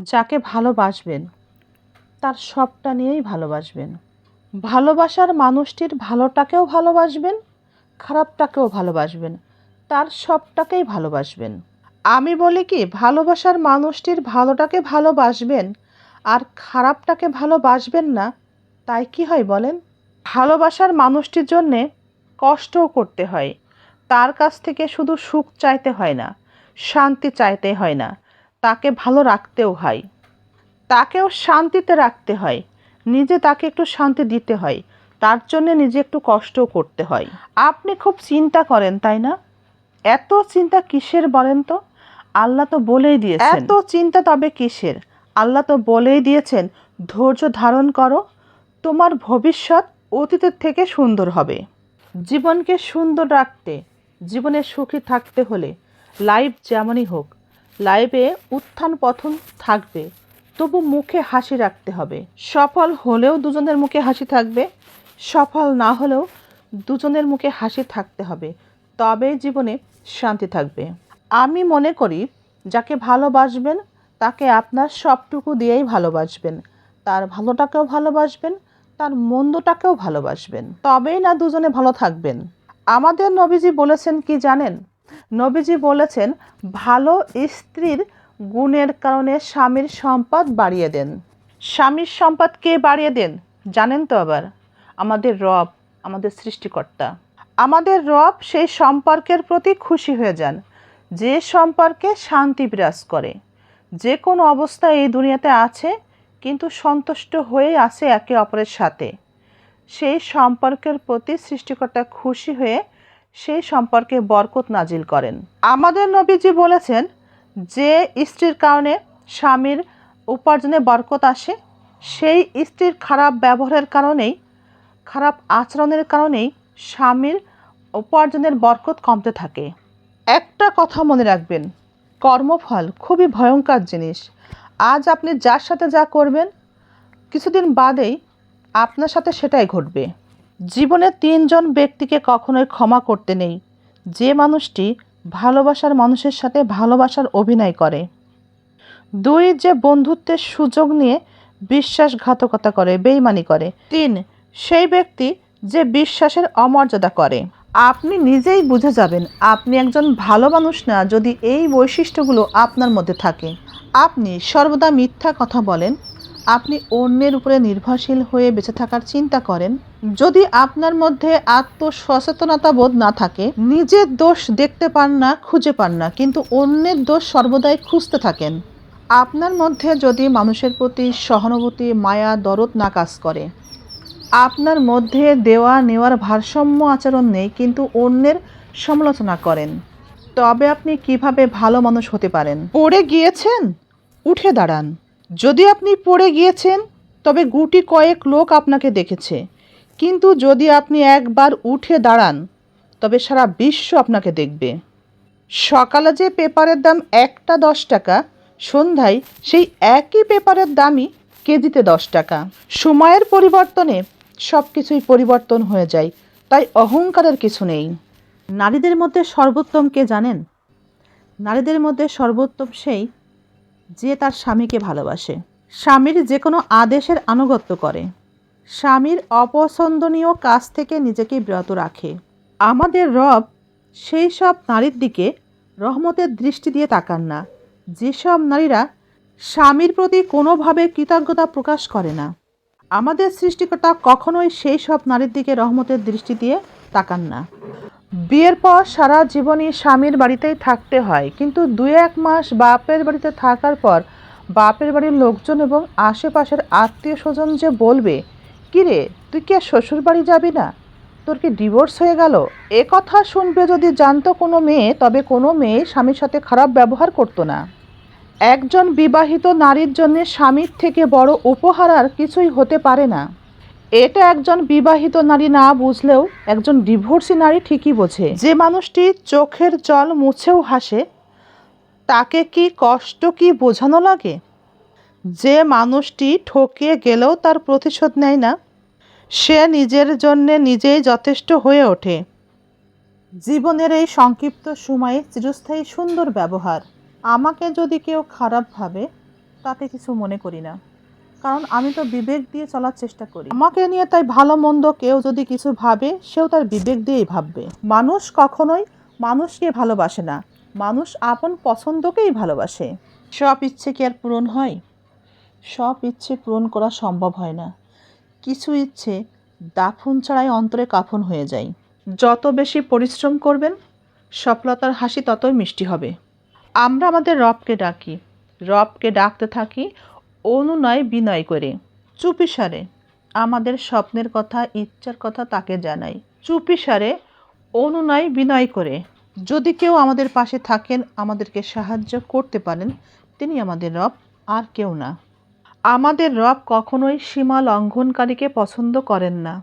যাকে ভালোবাসবেন, তার সবটা নিয়েই ভালোবাসবেন। ভালোবাসার মানুষটির ভালোটাকেও ভালোবাসবেন, খারাপটাকেও ভালোবাসবেন, তার সবটাকেই ভালোবাসবেন। আমি বলি কি, ভালোবাসার মানুষটির ভালোটাকে ভালোবাসবেন আর খারাপটাকে ভালোবাসবেন না, তাই কি হয় বলেন? ভালোবাসার মানুষটির জন্যে কষ্টও করতে হয়, তার কাছ থেকে শুধু সুখ চাইতে হয় না, শান্তি চাইতে হয় না। তাকে ভালো রাখতেও হয়। তাকেও শান্তিতে রাখতে হয়। নিজে তাকে একটু শান্তি দিতে হয়। তার জন্য নিজে একটু কষ্টও করতে হয়। আপনি খুব চিন্তা করেন, তাই না? এত চিন্তা কিসের বলেন তো? আল্লাহ তো বলেই দিয়েছেন। এত চিন্তা তবে কিসের? আল্লাহ তো বলেই দিয়েছেন, ধৈর্য ধারণ করো। তোমার ভবিষ্যৎ অতীতের থেকে সুন্দর হবে। জীবনকে সুন্দর রাখতে, জীবনে সুখী থাকতে হলে লাইফ যেমনই হোক লাইফে উত্থান পথন থাকবে, তবু মুখে হাসি রাখতে হবে। সফল হলেও দুজনের মুখে হাসি থাকবে, সফল না হলেও দুজনের মুখে হাসি থাকতে হবে তবেই জীবনে শান্তি থাকবে। আমি মনে করি, যাকে ভালোবাসবেন, তাকে আপনার সবটুকু দিয়েই ভালোবাসবেন। তার ভালোটাকেও ভালোবাসবেন, তার মন্দটাকেও ভালোবাসবেন। তবেই না দুজনে ভালো থাকবেন। আমাদের নবীজি বলেছেন কি জানেন? নবীজি বলেছেন, ভালো স্ত্রীর গুণের কারণে স্বামীর সম্পদ বাড়িয়ে দেন। স্বামীর সম্পদ কে বাড়িয়ে দেন? জানেন তো আবার, আমাদের রব, আমাদের সৃষ্টিকর্তা। আমাদের রব সেই সম্পর্কের প্রতি খুশি হয়ে যান, যে সম্পর্কে শান্তি বিরাজ করে। যে কোনো অবস্থা এই দুনিয়াতে আছে, কিন্তু সন্তুষ্ট হয়ে আছে একে অপরের সাথে। সেই সম্পর্কের প্রতি সৃষ্টিকর্তা খুশি হয়ে সেই সম্পর্কে বরকত নাজিল করেন। আমাদের নবীজি বলেছেন যে স্ত্রীর কারণে স্বামীর উপার্জনে বরকত আসে, সেই স্ত্রীর খারাপ ব্যবহারের কারণেই, খারাপ আচরণের কারণেই স্বামীর উপার্জনের বরকত কমতে থাকে। একটা কথা মনে রাখবেন, কর্মফল খুবই ভয়ঙ্কর জিনিস। আজ আপনি যার সাথে যা করবেন, কিছুদিন বাদেই আপনার সাথে সেটাই ঘটবে। জীবনে তিনজন ব্যক্তিকে কখনোই ক্ষমা করতে নেই। যে মানুষটি ভালোবাসার মানুষের সাথে ভালোবাসার অভিনয় করে। দুই, যে বন্ধুত্বের সুযোগ নিয়ে বিশ্বাসঘাতকতা করে, বেইমানি করে। তিন, সেই ব্যক্তি যে বিশ্বাসের অমর্যাদা করে। আপনি নিজেই বুঝে যাবেন, আপনি একজন ভালো মানুষ না, যদি এই বৈশিষ্ট্যগুলো আপনার মধ্যে থাকে। আপনি সর্বদা মিথ্যা কথা বলেন আপনি অন্যের উপরে নির্ভরশীল হয়ে বেঁচে থাকার চিন্তা করেন। যদি আপনার মধ্যে আত্মসচেতনতা বোধ না থাকে নিজের দোষ দেখতে পান না, খুঁজে পান না, কিন্তু অন্যের দোষ সর্বদাই খুঁজতে থাকেন। আপনার মধ্যে যদি মানুষের প্রতি সহানুভূতি, মায়া, দরদ না কাজ করে, আপনার মধ্যে দেওয়া নেওয়ার ভারসাম্য আচরণ নেই, কিন্তু অন্যের সমালোচনা করেন, তবে আপনি কীভাবে ভালো মানুষ হতে পারেন? পড়ে গিয়েছেন? উঠে দাঁড়ান। যদি আপনি পড়ে গিয়েছেন, তবে গুটি কয়েক লোক আপনাকে দেখেছে। কিন্তু যদি আপনি একবার উঠে দাঁড়ান, তবে সারা বিশ্ব আপনাকে দেখবে। সকালে যে পেপারের দাম একটা দশ টাকা, সন্ধ্যায় সেই একই পেপারের দামই কেজিতে দশ টাকা। সময়ের পরিবর্তনে সব কিছুই পরিবর্তন হয়ে যায়, তাই অহংকারের কিছু নেই। নারীদের মধ্যে সর্বোত্তম কে জানেন? নারীদের মধ্যে সর্বোত্তম সেই যে তার স্বামীকে ভালোবাসে। স্বামীর যে কোনো আদেশের আনুগত্য করে। স্বামীর অপছন্দনীয় কাজ থেকে নিজেকে বিরত রাখে। আমাদের রব সেই সব নারীর দিকে রহমতের দৃষ্টি দিয়ে তাকান না। যেসব নারীরা স্বামীর প্রতি কোনোভাবে কৃতজ্ঞতা প্রকাশ করে না। আমাদের সৃষ্টিকর্তা কখনোই সেই সব নারীর দিকে রহমতের দৃষ্টি দিয়ে তাকান না। বিয়ের পর সারা জীবনই স্বামীর বাড়িতেই থাকতে হয়। কিন্তু দুই এক মাস বাপের বাড়িতে থাকার পর বাপের বাড়ির লোকজন এবং আশেপাশের আত্মীয় স্বজন যে বলবে কিরে তুই কি আর শ্বশুর বাড়ি যাবি না? তোর কি ডিভোর্স হয়ে গেল? এ কথা শুনবে যদি জানতো কোনো মেয়ে, তবে কোনো মেয়ে স্বামীর সাথে খারাপ ব্যবহার করতো না। একজন বিবাহিত নারীর জন্য স্বামীর থেকে বড় উপহার আর কিছুই হতে পারে না। এটা একজন বিবাহিত নারী না বুঝলেও একজন ডিভোর্সি নারী ঠিকই বোঝে। যে মানুষটি চোখের জল মুছেও হাসে, তাকে কি কষ্ট কি বোঝানো লাগে? যে মানুষটি ঠকিয়ে গেলেও তার প্রতিশোধ নেয় না, সে নিজের জন্যে নিজেই যথেষ্ট হয়ে ওঠে। জীবনের এই সংক্ষিপ্ত সময়ে চিরস্থায়ী সুন্দর ব্যবহার। আমাকে যদি কেউ খারাপ ভাবে, তাতে কিছু মনে করি না। কারণ আমি তো বিবেক দিয়ে চলার চেষ্টা করি। আমাকে নিয়ে তাই ভালো মন্দ কেউ যদি কিছু ভাবে, সেও তার বিবেক দিয়েই ভাববে। মানুষ কখনোই মানুষকে ভালোবাসে না। মানুষ আপন পছন্দকেই ভালোবাসে। সব ইচ্ছে কি আর পূরণ হয়? সব ইচ্ছে পূরণ করা সম্ভব হয় না। কিছু ইচ্ছে দাফন ছাড়াই অন্তরে কাফন হয়ে যায়। যত বেশি পরিশ্রম করবেন, সফলতার হাসি ততই মিষ্টি হবে। আমরা আমাদের রবকে ডাকি। রবকে ডাকতে থাকি অনুনয় বিনয় করে চুপিসারে আমাদের স্বপ্নের কথা, ইচ্ছার কথা তাকে জানাই। চুপিসারে অনুনয় বিনয় করে, যদি কেউ আমাদের পাশে থাকেন, আমাদেরকে সাহায্য করতে পারেন, তিনি আমাদের রব, আর কেউ না। আমাদের রব কখনোই সীমা লঙ্ঘনকারীকে পছন্দ করেন না।